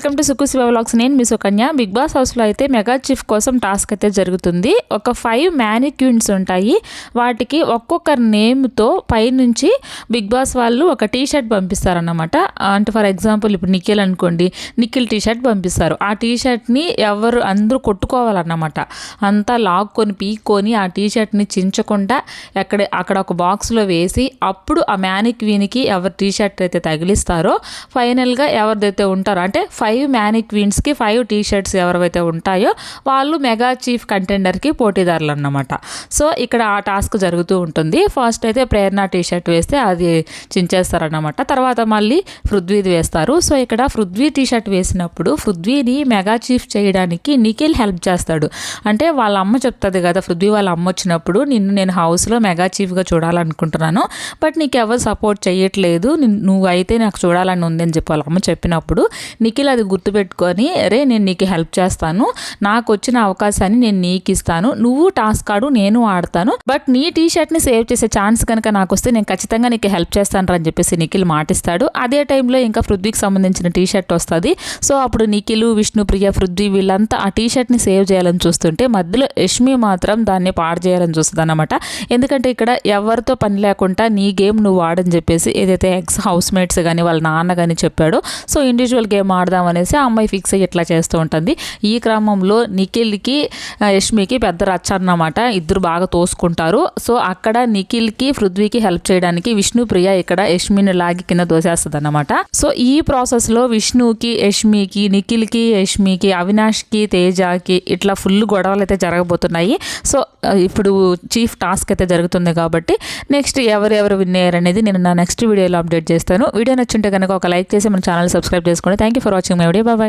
Welcome to Suku Shiva vlogs. నేను మీ Sukanya. Big boss హౌస్లో అయితే మెగా చీఫ్ కోసం టాస్క్ అయితే జరుగుతుంది. ఒక ఫైవ్ మ్యానిక్యూన్స్ ఉంటాయి. వాటికి ఒక్కొక్కరి నేమ్తో పైనుంచి బిగ్ బాస్ వాళ్ళు ఒక టీ షర్ట్ పంపిస్తారన్నమాట. అంటే ఫర్ ఎగ్జాంపుల్ ఇప్పుడు నిఖిల్ అనుకోండి నిఖిల్ టీ షర్ట్ పంపిస్తారు. ఆ టీ షర్ట్ని ఎవరు అందరూ కొట్టుకోవాలన్నమాట. అంతా లాక్కొని పీక్కొని ఆ టీ షర్ట్ని చించకుండా ఎక్కడ అక్కడ ఒక బాక్స్లో వేసి అప్పుడు ఆ మ్యానిక్వీన్కి ఎవరు టీ షర్ట్ అయితే తగిలిస్తారో ఫైనల్గా ఎవరిదైతే ఉంటారో అంటే ఫైవ్ ఫైవ్ మ్యానిక్వీన్స్కి ఫైవ్ టీ షర్ట్స్ ఎవరైతే ఉంటాయో వాళ్ళు మెగా చీఫ్ కంటెండర్కి పోటీదారులు అన్నమాట సో ఇక్కడ ఆ టాస్క్ జరుగుతూ ఉంటుంది. ఫస్ట్ అయితే ప్రేరణ టీ షర్ట్ వేస్తే అది చించేస్తారన్నమాట. తర్వాత మళ్ళీ పృథ్వీది వేస్తారు. సో ఇక్కడ పృథ్వీ టీ షర్ట్ వేసినప్పుడు పృథ్వీని మెగా చీఫ్ చేయడానికి నిఖిల్ హెల్ప్ చేస్తాడు. అంటే వాళ్ళ అమ్మ చెప్తుంది కదా పృథ్వీ వాళ్ళ అమ్మ వచ్చినప్పుడు నిన్ను నేను హౌస్లో మెగా చీఫ్గా చూడాలనుకుంటున్నాను బట్ నీకు ఎవరు సపోర్ట్ చేయట్లేదు నువ్వు అయితే నాకు చూడాలని ఉందని చెప్పి వాళ్ళ అమ్మ చెప్పినప్పుడు నిఖిల్ అది గుర్తుపెట్టుకొని అరే నేను నీకు హెల్ప్ చేస్తాను నాకు వచ్చిన అవకాశాన్ని నేను నీకు ఇస్తాను నువ్వు టాస్క్ ఆడు నేను ఆడతాను బట్ నీ టీ షర్ట్ని సేవ్ చేసే ఛాన్స్ కనుక నాకు వస్తే నేను ఖచ్చితంగా నీకు హెల్ప్ చేస్తాను అని చెప్పేసి నిఖిల్ మాటిస్తాడు. అదే టైంలో ఇంకా పృథ్వీకి సంబంధించిన టీ షర్ట్ వస్తుంది. సో అప్పుడు నిఖిల్ విష్ణుప్రియ పృథ్వీ వీళ్ళంతా ఆ టీ షర్ట్ని సేవ్ చేయాలని చూస్తుంటే మధ్యలో యష్మి మాత్రం దాన్ని పాడు చేయాలని చూస్తుంది అనమాట ఎందుకంటే ఇక్కడ ఎవరితో పని లేకుండా నీ గేమ్ నువ్వు ఆడని చెప్పేసి ఏదైతే ఎక్స్ హౌస్ మేట్స్ కానీ వాళ్ళ నాన్న కానీ చెప్పాడో సో ఇండివిజువల్ గేమ్ ఆడదాం అనేసి ఆ అమ్మాయి ఫిక్స్ అయ్యి ఇట్లా చేస్తూ ఉంటుంది. ఈ క్రమంలో నిఖిల్కి యష్మికి పెద్ద రచ్చ అన్నమాట. ఇద్దరు బాగా తోసుకుంటారు. సో అక్కడ నిఖిల్కి పృథ్వీకి హెల్ప్ చేయడానికి విష్ణుప్రియ ఇక్కడ యష్మిని లాగి కింద దోసేస్తుంది అనమాట సో ఈ ప్రాసెస్లో విష్ణుకి యష్మికి నిఖిల్కి యష్మికి అవినాష్కి తేజకి ఇట్లా ఫుల్ గొడవలు అయితే జరగబోతున్నాయి. సో ఇప్పుడు చీఫ్ టాస్క్ అయితే జరుగుతుంది కాబట్టి నెక్స్ట్ ఎవరెవరు విన్ నేను నా నెక్స్ట్ వీడియోలో అప్డేట్ చేస్తాను. వీడియో నచ్చుంటే కనుక ఒక లైక్ చేసి మన ఛానల్ సబ్స్క్రైబ్ చేసుకోండి thank you for watching. My video bye